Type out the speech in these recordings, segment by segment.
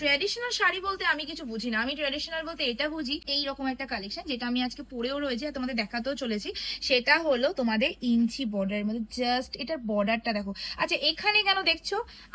Traditional sari বলতে আমি কিছু বুঝি না আমি ট্র্যাডিশনাল বলতে এটা বুঝি, এই রকম একটা কালেকশন যেটা আমি আজকে পরেও রয়েছে তোমাদের দেখাতেও চলেছি। সেটা হলো তোমাদের ইঞ্চি বর্ডারের মধ্যে। জাস্ট এটার বর্ডারটা দেখো। আচ্ছা এখানে কেন দেখছ?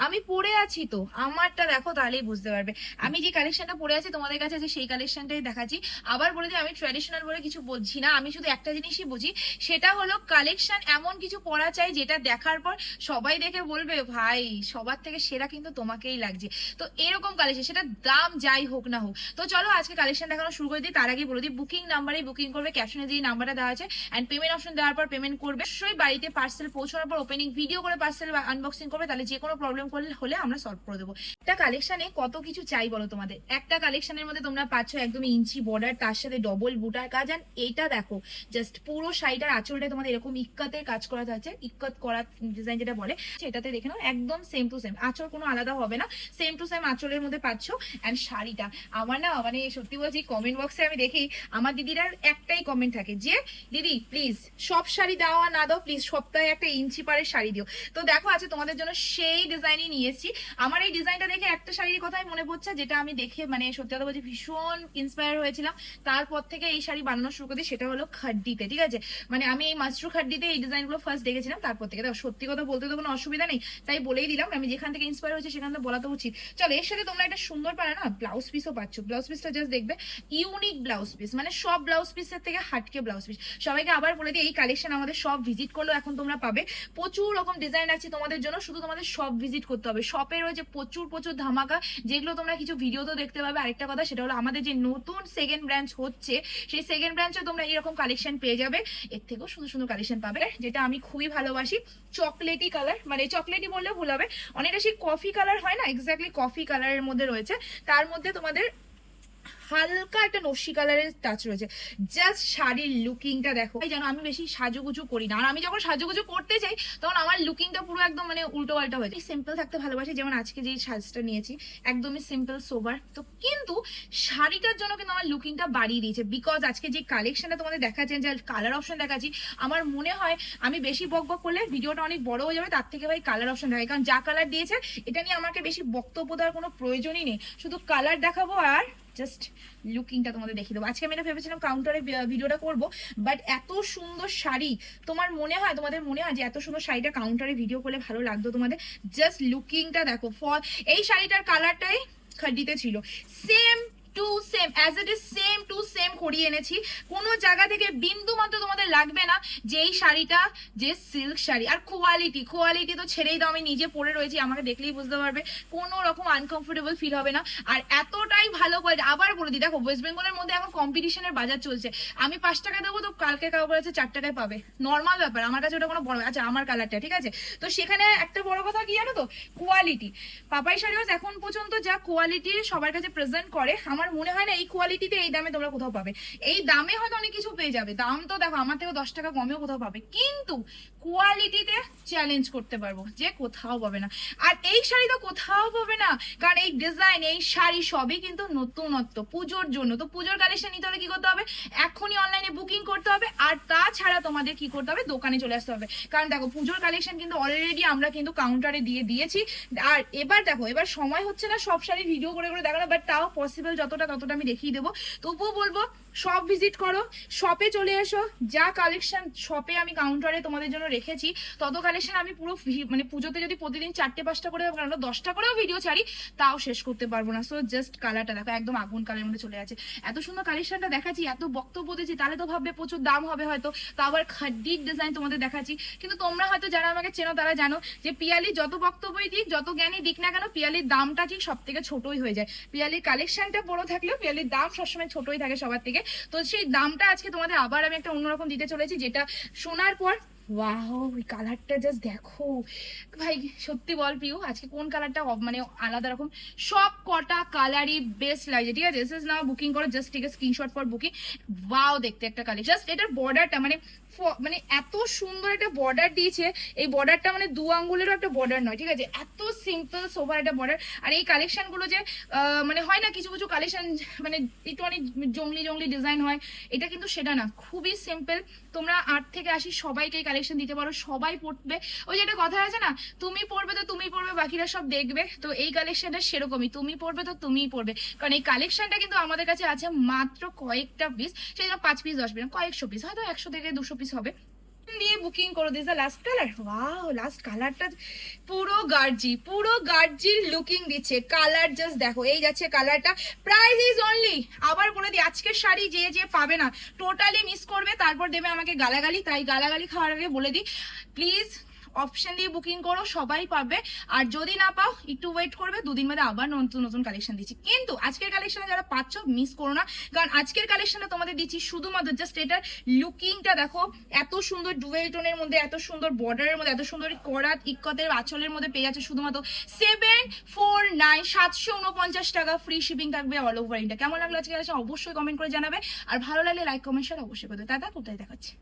আমি পরে আছি তো। আমারটা দেখো, তাহলেই বুঝতে পারবে। আমি যে কালেকশনটা পরে আছি, তোমাদের কাছে আছে সেই কালেকশনটাই দেখাচ্ছি। আবার বলে দিই, আমি ট্র্যাডিশনাল বলে কিছু বলছি না। আমি শুধু একটা জিনিসই বুঝি, সেটা হলো কালেকশন এমন কিছু পরা চাই যেটা দেখার পর সবাই দেখে বলবে, ভাই, সবার থেকে সেরা কিন্তু তোমাকেই লাগছে। তো এরকম কালেকশন সেটা দাম যাই হোক না হোক। তো চলো আজকে কালেকশন দেখানো শুরু করে দিই, তার আগে বলে দিই বুকিং নাম্বারে বুকিং করবে ক্যাপশনে যে নাম্বারটা দেওয়া আছে অ্যান্ড পেমেন্ট অপশন দেওয়ার পর পেমেন্ট করবে। অবশ্যই বাড়িতে পার্সেল পৌঁছানোর পর ওপেনিং ভিডিও করে পার্সেল আনবক্সিং করবে, তাহলে যে কোনো প্রবলেম করলে, হলে আমরা সলভ করে দেবো। একটা কালেকশনে কত কিছু চাই বলো তোমাদের? একটা কালেকশনের মধ্যে তোমরা পাচ্ছ একদম ইঞ্চি বর্ডার তার সাথে ডবল বুটার কাজ অ্যান্ড এইটা দেখো জাস্ট পুরো শাড়িটার আঁচলটা তোমাদের এরকম ইক্কাতের কাজ করা থাকছে ইক্কাত করা ডিজাইন যেটা বলে, সেটাতে দেখে নাও, একদম সেম টু সেম আঁচল কোনো আলাদা হবে না সেম টু সেম আঁচলের মধ্যে পাচ্ছ? অ্যান্ড শাড়িটা। আমার না মানে সত্যি বলছি কমেন্ট বক্সে আমি দেখি, আমার দিদিরার একটাই কমেন্ট থাকে যে, দিদি প্লিজ সব শাড়ি দাও আর না দাও প্লিজ সপ্তাহে একটা ইঞ্চি পারে শাড়ি দিও। তো দেখো আছে তোমাদের জন্য সেই ডিজাইনই নিয়ে এসেছি। আমার এই ডিজাইনটা দেখে একটা শাড়ির কথাই মনে পড়ছে, যেটা আমি দেখে মানে সত্যি কথা বলছি, ভীষণ ইন্সপায়ার হয়েছিলাম। তারপর থেকে এই শাড়ি বানানো শুরু করি সেটা হলো খাড্ডিতে, ঠিক আছে? মানে আমি এই মাস্ট্রু খাড্ডিতে এই ডিজাইনগুলো ফার্স্ট দেখেছিলাম, তারপর থেকে দেখো, সত্যি কথা বলতে তো কোনো অসুবিধা নেই। তাই বলেই দিলাম, আমি যেখান থেকে ইন্সপায়ার হয়েছে, সেখান থেকে বলা তো উচিত। চলো, এর সাথে তোমরা একটা সুন্দর পারে না ব্লাউজ পিসও পাচ্ছ। ব্লাউজ পিসটা জাস্ট দেখবে ইউনিক ব্লাউজ পিস মানে সব ব্লাউজ পিসের থেকে হাটকে ব্লাউজ পিস সবাইকে আবার বলে দিই, এই কালেকশন আমাদের সব ভিজিট করলেও এখন তোমরা পাবে। প্রচুর রকম ডিজাইন আছে তোমাদের জন্য, শুধু তোমাদের সব ভিজিট করতে হবে। শপে রয়েছে প্রচুর প্রচুর ধামাকা, যেগুলো তোমরা কিছু ভিডিওতেও দেখতে পাবে। আরেকটা কথা, সেটা হলো আমাদের যে নতুন সেকেন্ড ব্রাঞ্চ হচ্ছে, সেই সেকেন্ড ব্রাঞ্চে তোমরা এরকম কালেকশন পেয়ে যাবে। এর থেকেও সুন্দর সুন্দর কালেকশন পাবে, যেটা আমি খুবই ভালোবাসি। চকলেটি কালার মানে চকলেটি বললে ভুল হবে। অনেকটা সেই কফি কালার হয় না এক্স্যাক্টলি কফি কালারের মধ্যে রয়েছে। তার মধ্যে তোমাদের হালকা একটা নস্যি কালারের টাচ রয়েছে। জাস্ট শাড়ির লুকিংটা দেখো। এই জানো আমি বেশি সাজুগুজু করি না। আর আমি যখন সাজুগুজু করতে যাই, তখন আমার লুকিংটা পুরো একদম মানে উল্টো পাল্টা হয়ে যায়। সিম্পল থাকতে ভালোবাসি, যেমন আজকে যেই সাজটা নিয়েছি, একদমই সিম্পল সোভার তো কিন্তু শাড়িটার জন্য কিন্তু আমার লুকিংটা বাড়িয়ে দিয়েছে। বিকজ আজকে যে কালেকশনটা তোমাদের দেখাচ্ছেন যে কালার অপশন দেখাচ্ছি, আমার মনে হয় আমি বেশি বক বক করলে ভিডিওটা অনেক বড় হয়ে যাবে, তার থেকে ভাই কালার অপশন দেখাই। কারণ যা কালার দিয়েছে, এটা নিয়ে আমাকে বেশি বক্তব্য দেওয়ার কোনো প্রয়োজনই নেই। শুধু কালার দেখাবো আর জাস্ট লুকিংটা তোমাদের দেখিয়ে দেবো। আজকে আমি এটা ভেবেছিলাম কাউন্টারে ভিডিওটা করব বাট এত সুন্দর শাড়ি, তোমার মনে হয়, তোমাদের মনে হয় যে এত সুন্দর শাড়িটা কাউন্টারে ভিডিও করলে ভালো লাগতো তোমাদের? জাস্ট লুকিংটা দেখো ফল এই শাড়িটার কালারটাই খাড্ডিতে ছিল। Same to same as it is same to same করিয়ে এনেছি। কোনো জায়গা থেকে বিন্দু মাত্র তোমাদের লাগবে না যে এই শাড়িটা, যে সিল্ক শাড়ি। আর কোয়ালিটি কোয়ালিটি তো ছেড়েই দাও, আমি নিজে পরে রয়েছি, আমাকে দেখলেই বুঝতে পারবে। কোনো রকম আনকমফোর্টেবল ফিল হবে না। আর এতটাই ভালো কোয়ালিটি আবার বলে দিই, দেখো ওয়েস্ট বেঙ্গলের মধ্যে এখন কম্পিটিশনের বাজার চলছে। আমি পাঁচ টাকা দেবো, তো কালকে কাউ বলেছে চার টাকায় পাবে। নর্মাল ব্যাপার, আমার কাছে ওটা কোনো বড় আচ্ছা আমার কালারটা ঠিক আছে? তো সেখানে একটা বড় কথা কি জানো তো? কোয়ালিটি পাপাই শাড়ি এখন পর্যন্ত যা কোয়ালিটি সবার কাছে প্রেজেন্ট করে, আমার মনে হয় না এই কোয়ালিটিতে এই দামে তোমরা কোথাও পাবে। এই দামে হয়তো অনেক কিছু পেয়ে যাবে। দাম তো দেখো, আমার থেকে দশ টাকা কমেও কোথাও পাবে। কিন্তু কোয়ালিটিতে চ্যালেঞ্জ করতে পারব যে কোথাও পাবে না। আর এই শাড়ি তো কোথাও পাবে না। কারণ ডিজাইন এই শাড়ি সবই কিন্তু নতুনত্ব, পুজোর জন্য। তো পুজোর কালেকশন নিতে হলে কি করতে হবে? এখনই অনলাইনে বুকিং করতে হবে, আর তাছাড়া তোমাদের কি করতে হবে? দোকানে চলে আসতে হবে। কারণ দেখো, পুজোর কালেকশন কিন্তু অলরেডি আমরা কিন্তু কাউন্টারে দিয়ে দিয়েছি। আর এবার দেখো, এবার সময় হচ্ছে না সব শাড়ি ভিডিও করে করে দেখানো বাট তাও পসিবল যতটা ততটা আমি দেখিয়ে দেবো। তবুও বলব সব ভিজিট করো শপে চলে এসো, যা কালেকশন শপে আমি কাউন্টারে তোমাদের জন্য রেখেছি, তত কালেকশন আমি পুরো মানে পুজোতে যদি প্রতিদিন চারটে, পাঁচটা করে কারণ দশটা করেও ভিডিও ছাড়ি, তাও শেষ করতে পারব না। সো জাস্ট কালারটা দেখো, একদম আগুন কালারের মধ্যে চলে আছে। এত সুন্দর কালেকশনটা দেখাচ্ছি, এত বক্তব্য দিয়েছি তাহলে তো ভাববে প্রচুর দাম হবে হয়তো তা আবার খাড্ডির ডিজাইন তোমাদের দেখাচ্ছি। কিন্তু তোমরা হয়তো যারা আমাকে চেনো তারা জানো যে পিয়ালি যত বক্তব্যই দিক, যত জ্ঞানই দিক না কেন, পিয়ালির দামটা ঠিক সব থেকে ছোটই হয়ে যায়। পিয়ালির কালেকশনটা বড় থাকলেও পিয়ালির দাম সবসময় ছোটই থাকে সবার থেকে। তো সেই দামটা আজকে তোমাদের আবার আমি একটা অন্যরকম দিতে চলেছি যেটা শোনার পর ওয়াও ওই কালারটা জাস্ট দেখো। ভাই, সত্যি বল প্রিয়, আজকে কোন কালারটা মানে আলাদা রকম? সব কটা কালারই বেস্ট লাগছে ঠিক আছে? এস নাও বুকিং করো জাস্ট ঠিক আছে স্ক্রিনশট ফর বুকিং ওয়াও দেখতে একটা কালার জাস্ট এটার বর্ডারটা মানে মানে এত সুন্দর একটা বর্ডার দিয়েছে, এই বর্ডারটা মানে দু আঙ্গুলেরও একটা বর্ডার নয়, ঠিক আছে? এত সিম্পল সোভার একটা বর্ডার আর এই কালেকশনগুলো যে মানে হয় না, কিছু কিছু কালেকশন মানে একটু অনেক জঙ্গলি জঙ্গলি ডিজাইন হয়, এটা কিন্তু সেটা না। খুবই সিম্পল তোমরা আট থেকে আশি সবাইকে কালেকশন দিতে পারো, সবাই পড়বে। ওই যে একটা কথা আছে না, তুমি পড়বে তো তুমি পড়বে, বাকিরা সব দেখবে। তো এই কালেকশনটা সেরকমই, তুমি পড়বে তো তুমিই পড়বে। কারণ এই কালেকশনটা কিন্তু আমাদের কাছে আছে মাত্র কয়েকটা পিস সেই জন্য পাঁচ পিস দশ পিস কয়েকশো পিস হয়তো একশো থেকে দুশো পিস হবে। বুকিং করে this the last colour wow last কালারটা পুরো গার্জি পুরো গার্জির লুকিং দিচ্ছে। কালার জাস্ট দেখো, এই যাচ্ছে কালারটা প্রাইস ইজ অনলি আবার বলে দিই, আজকের শাড়ি যে যে পাবে না টোটালি মিস করবে, তারপর দেবে আমাকে গালাগালি। তাই গালাগালি খাওয়ার আগে বলে দিই প্লিজ অপশন দিয়ে বুকিং করো, সবাই পাবে আর যদি না পাও, একটু ওয়েট করবে, দুদিন বাদে আবার নতুন নতুন কালেকশন দিচ্ছি। কিন্তু আজকের কালেকশনে যারা পাচ্ছ মিস করো না। কারণ আজকের কালেকশনে তোমাদের দিচ্ছি শুধুমাত্র জাস্ট এটার লুকিংটা দেখো, এত সুন্দর ডুয়েল টোনের মধ্যে, এত সুন্দর বর্ডারের মধ্যে, এত সুন্দর করাত ইকতের আঁচলের মধ্যে পেয়ে যাচ্ছে শুধুমাত্র সেভেন ফোর নাইন সাতশো উনপঞ্চাশ টাকা ফ্রি শিপিং থাকবে অল ওভার ইন্ডিয়া কেমন লাগল আজকে অবশ্যই কমেন্ট করে জানাবে। আর ভালো লাগলে লাইক কমেন্ট শেয়ার অবশ্যই করবে দাদা কোথায় দেখাচ্ছে?